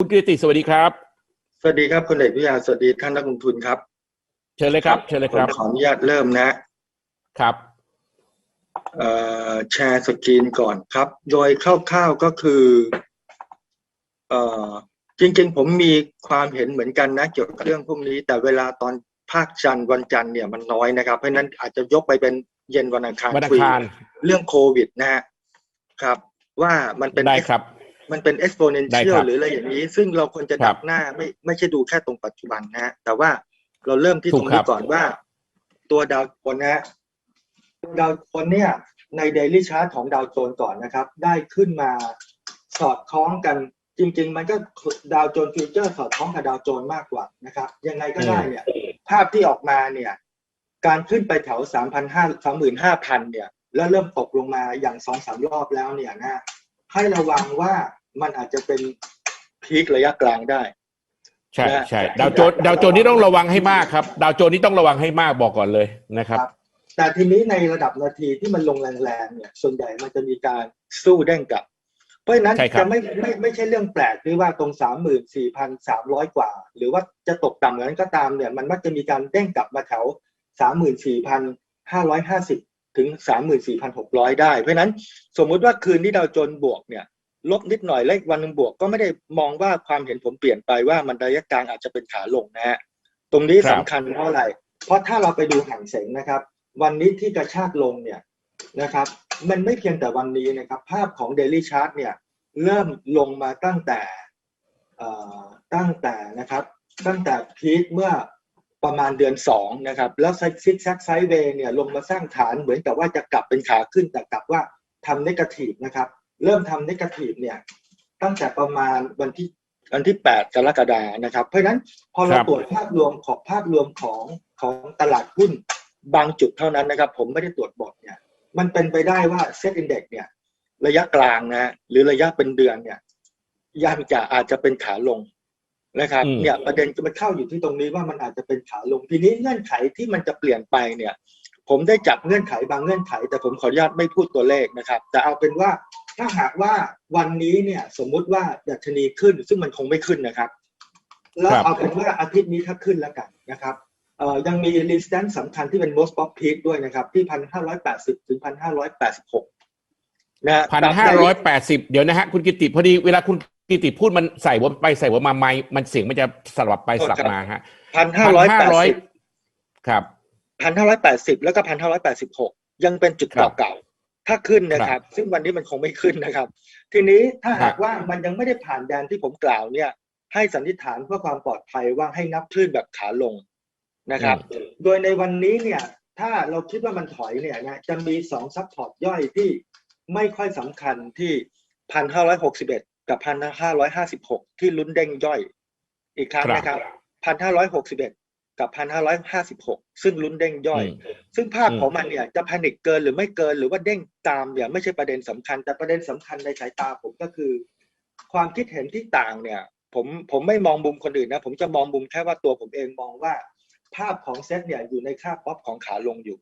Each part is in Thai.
คุณกฤติสวัสดีครับ สวัสดีครับคุณเอกวิทยาสวัสดีท่านนักลงทุนครับ เชิญเลยครับ เชิญเลยครับผมขออนุญาตเริ่มนะครับเอ่อแชร์สกรีนก่อนครับ โดยคร่าวๆก็คือเอ่อจริงๆ ผมมีความเห็นเหมือนกันนะ เกี่ยวกับเรื่องพวกนี้ แต่เวลาตอนภาคจันทร์วันจันทร์เนี่ยมันน้อยนะครับ เพราะฉะนั้นอาจจะยกไปเป็นเย็นวันอังคารวันอังคุยคารเรื่องโควิดนะฮะครับ ว่ามันเป็นได้ครับ มันเป็นได้ exponential ครับหรืออะไรอย่างนี้ ซึ่งเราควรจะครัดับกหน้าไม่ไม่ใช่ดูแค่ตรงปัจจุบันนะฮะแต่ว่าเราเริ่มที่ถูตกรงครันี้บก่อนว่า ตัวดาวโจนส์นะฮะตัวดาวโจนส์เนี่ย ใน daily chart ของดาวโจนส์ก่อนนะครับ ได้ขึ้นมาสอดคล้องกันจริง ๆ มันก็ดาวโจนส์ฟิวเจอร์สอดคล้องกับดาวโจนส์มากกว่านะครับ ยังไงก็ได้เนี่ย ภาพที่ออกมาเนี่ย การขึ้นไปแถว3,500 35,000เนี่ย แล้วเริ่มตกลงมาอย่างสองสามรอบแล้วเนี่ยนะให้ระวังว่า มันอาจจะเป็นพีคระยะกลางได้ใช่นะใช่ดาวโจนดาวโจนนี่ต้องระวังให้มากครับ ดาวโจนนี่ต้องระวังให้มากบอกก่อนเลยนะครับ แต่ทีนี้ในระดับนาทีที่มันลงแรงๆเนี่ย ส่วนใหญ่มันจะมีการสู้เด้งกลับ เพราะฉะนั้นใช่ครับจะไม่ไม่ไม่ใช่เรื่องแปลกที่ว่าตรงสามหมื่นสี่พันสามร้อยกว่า หรือว่าจะตกต่ำเหมือนนั้นก็ตามเนี่ย มันมักจะมีการเด้งกลับมาแถวสามหมื่นสี่พันห้าร้อยห้าสิบถึงสามหมื่นสี่พันหกร้อยได้ เพราะฉะนั้นสมมุติว่าคืนที่ดาวโจนส์บวกเนี่ย ลบนิดหน่อยแล้วอีกวันหนึงบวกก็ไม่ได้มองว่าความเห็นผมเปลี่ยนไปว่ามันระยะกลางอาจจะเป็นขาลงนะฮะตรงนี้ครัสำบคัญเพราะอะไร เพราะถ้าเราไปดูห่างเสงนะครับ วันนี้ที่กระชากลงเนี่ยนะครับ มันไม่เพียงแต่วันนี้นะครับ ภาพของ Daily Chart เนี่ยเริ่มลงมาตั้งแต่เอ่อตั้งแต่นะครับ ตั้งแต่พีคเมื่อประมาณเดือนสองนะครับ แล้วซิกแซกไซด์เวย์เนี่ยลงมาสร้างฐานเหมือนกับว่าจะกลับเป็นขาขึ้นแต่กลับว่าทำเนกาทีฟนะครับ เริ่มทำเนกาทีฟเนี่ยตั้งแต่ประมาณวันที่วันที่ 8 กรกฎานะครับ เพราะฉะนั้นพอเราครับตรวจภาพรวมของภาพรวมของของตลาดหุ้นบางจุดเท่านั้นนะครับ ผมไม่ได้ตรวจบอร์ดเนี่ย มันเป็นไปได้ว่าเซ็ตอินเด็กเนี่ย ระยะกลางนะหรือระยะเป็นเดือนเนี่ยยังจะอาจจะเป็นขาลงนะครับอืมเนี่ยประเด็นมันเข้าอยู่ที่ตรงนี้ว่ามันอาจจะเป็นขาลงทีนี้เงื่อนไขที่มันจะเปลี่ยนไปเนี่ย ผมได้จับเงื่อนไขบางเงื่อนไข แต่ผมขออนุญาตไม่พูดตัวเลขนะครับ แต่เอาเป็นว่า ถ้าหากว่าวันนี้เนี่ยสมมุติว่าดัชนีขึ้น ซึ่งมันคงไม่ขึ้นนะครับ แล้วครับเอาเป็นว่าอาทิตย์นี้ถ้าขึ้นแล้วกันนะครับเอ่อยังมี resistance สำคัญที่เป็น most pop peak ด้วยนะครับ ที่พันห้าร้อยแปดสิบถึงพันห้าร้อยแปดสิบหกนะฮะพันห้าร้อยแปดสิบเดี๋ยวนะฮะคุณกิติพอดีเวลาคุณกิติพูดมันใส่หัวไปใส่หัวมาไม่มันเสียงมันจะสลับไปสลับมาฮะพันห้าร้อยแปดสิบครับพันห้าร้อยแปดสิบแล้วก็พันห้าร้อยแปดสิบหกยังเป็นจุดครับเก่าๆ ถ้าขึ้นนะครับ ซึ่งวันนี้มันคงไม่ขึ้นนะครับ ทีนี้ถ้าหากฮะว่ามันยังไม่ได้ผ่านแดนที่ผมกล่าวเนี่ยให้สันนิษฐานเพื่อความปลอดภัยว่าให้นับคลื่นแบบขาลงนะครับ โดยในวันนี้เนี่ย ถ้าเราคิดว่ามันถอยเนี่ยนะจะมีสองซัพพอร์ตย่อยที่ไม่ค่อยสำคัญที่พันห้าร้อยหกสิบเอ็ดกับพันห้าร้อยห้าสิบหกที่ลุ้นเด้งย่อยอีกครั้งครับนะครับพันห้าร้อยหกสิบเอ็ด กับพันห้าร้อยห้าสิบหกซึ่งลุ้นเด้งย่อยอืมซึ่งภาพอืมของมันเนี่ยจะแพนิคเกินหรือไม่เกินหรือว่าเด้งตามเนี่ยไม่ใช่ประเด็นสำคัญ แต่ประเด็นสำคัญในสายตาผมก็คือ ความคิดเห็นที่ต่างเนี่ยผมผมไม่มองมุมคนอื่นนะ ผมจะมองมุมแค่ว่าตัวผมเองมองว่า ภาพของเซตเนี่ยอยู่ในค่าป๊อปของขาลงอยู่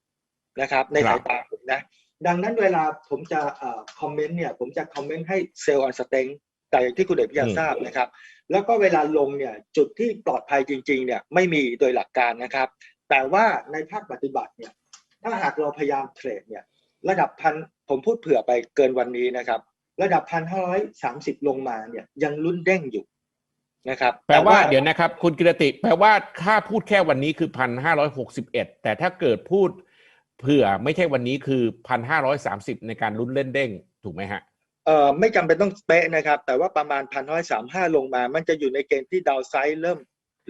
นะครับ ในครับสายตาผมนะ ดังนั้นเวลาผมจะเอ่อคอมเมนต์เนี่ย ผมจะคอมเมนต์ให้เซลล์ออนสเต็ง แต่อย่างที่คุณเดชพิยาทราบนะครับ แล้วก็เวลาลงเนี่ยจุดที่ปลอดภัยจริงๆเนี่ยไม่มีโดยหลักการนะครับ แต่ว่าในภาคปฏิบัติเนี่ยถ้าหากเราพยายามเทรดเนี่ยระดับพันผมพูดเผื่อไปเกินวันนี้นะครับ ระดับพันห้าร้อยสามสิบลงมาเนี่ยยังลุ้นเด้งอยู่นะครับแปลว่าเดี๋ยวนะครับ คุณกิรติ แปลว่าถ้าพูดแค่วันนี้คือพันห้าร้อยหกสิบเอ็ดแต่ถ้าเกิดพูดเผื่อไม่ใช่วันนี้คือพันห้าร้อยสามสิบในการลุ้นเล่นเด้งถูกไหมฮะ เอ่อไม่จำเป็นต้องเป๊ะนะครับ แต่ว่าประมาณพันร้อยสามห้าลงมา มันจะอยู่ในเกณฑ์ที่ดาวไซด์เริ่ม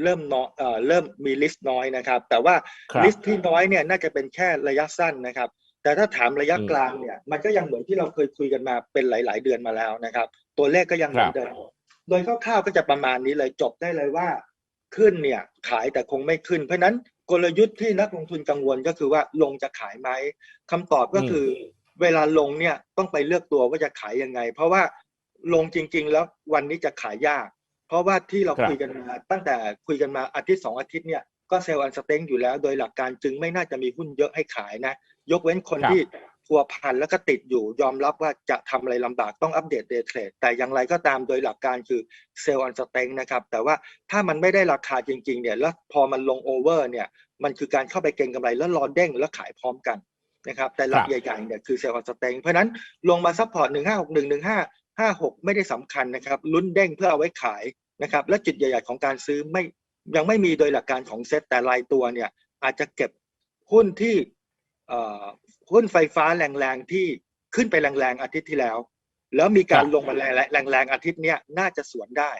เริ่มน้อยเอ่อเริ่มมีลิสต์น้อยนะครับ แต่ว่าครับลิสต์ที่น้อยเนี่ยน่าจะเป็นแค่ระยะสั้นนะครับ แต่ถ้าถามระยะอืมกลางเนี่ยมันก็ยังเหมือนที่เราเคยคุยกันมาเป็นหลาย ๆ เดือนมาแล้วนะครับ ตัวเลขก็ยังเหมือนเดิมโดยคร่าวๆก็จะประมาณนี้เลยจบได้เลยว่า ขึ้นเนี่ยขายแต่คงไม่ขึ้น เพราะฉะนั้นกลยุทธ์ที่นักลงทุนกังวลก็คือว่าลงจะขายไหมคำตอบก็คืออ เวลาลงเนี่ยต้องไปเลือกตัวว่าจะขายยังไง เพราะว่าลงจริง ๆ แล้ววันนี้จะขายยาก เพราะว่าที่เราครับคุยกันมาตั้งแต่คุยกันมาอาทิตย์สองอาทิตย์เนี่ยก็เซลล์อันสเต็งอยู่แล้ว โดยหลักการจึงไม่น่าจะมีหุ้นเยอะให้ขายนะ ยกเว้นคนครับที่พัวพันแล้วก็ติดอยู่ยอมรับว่าจะทำอะไรลำบากต้องอัปเดตเดย์เทรดแต่อย่างไรก็ตามโดยหลักการคือเซลล์อันสเต็งนะครับ แต่ว่าถ้ามันไม่ได้ราคาจริง ๆ เนี่ย แล้วพอมันลงโอเวอร์เนี่ย มันคือการเข้าไปเก็งกำไรแล้วรอเด้งแล้วขายพร้อมกัน นะครับแต่หลัคกรับใหญ่ๆเนี่ยคือเซลล์อันสเต็งเพราะฉะนั้นลงมาซัพพอร์ตหนึ่งห้าหกหนึ่งหนึ่งห้าห้าหกไม่ได้สำคัญนะครับลุ้นเด้งเพื่อเอาไว้ขายนะครับและจุดใหญ่ๆของการซื้อไม่ยังไม่มีโดยหลักการของเซ็ตแต่รายตัวเนี่ยอาจจะเก็บหุ้นที่เอ่อหุ้นไฟฟ้าแรงๆที่ขึ้นไปแรงๆอาทิตย์ที่แล้ว แล้วมีการครับลงมาแรงๆแรงๆอาทิตย์เนี้ยน่าจะสวนได้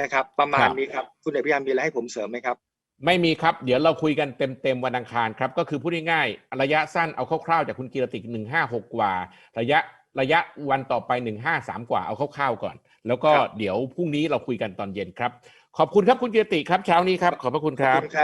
นะครับ ประมาณครับนี้ครับคุณเอกพยายามมีอะไรให้ผมเสริมไหมครับ ไม่มีครับ เดี๋ยวเราคุยกันเต็มๆวันอังคารครับ ก็คือพูดง่ายๆระยะสั้นเอาคร่าวๆจากคุณกีรติหนึ่งห้าหกกว่า ระยะระยะวันต่อไปหนึ่งห้าสามกว่าเอาคร่าวๆก่อน แล้วก็ครับเดี๋ยวพรุ่งนี้เราคุยกันตอนเย็นครับ ขอบคุณครับคุณกีรติครับเช้านี้ครับ ขอบพระคุณคขอบรับคุณครับ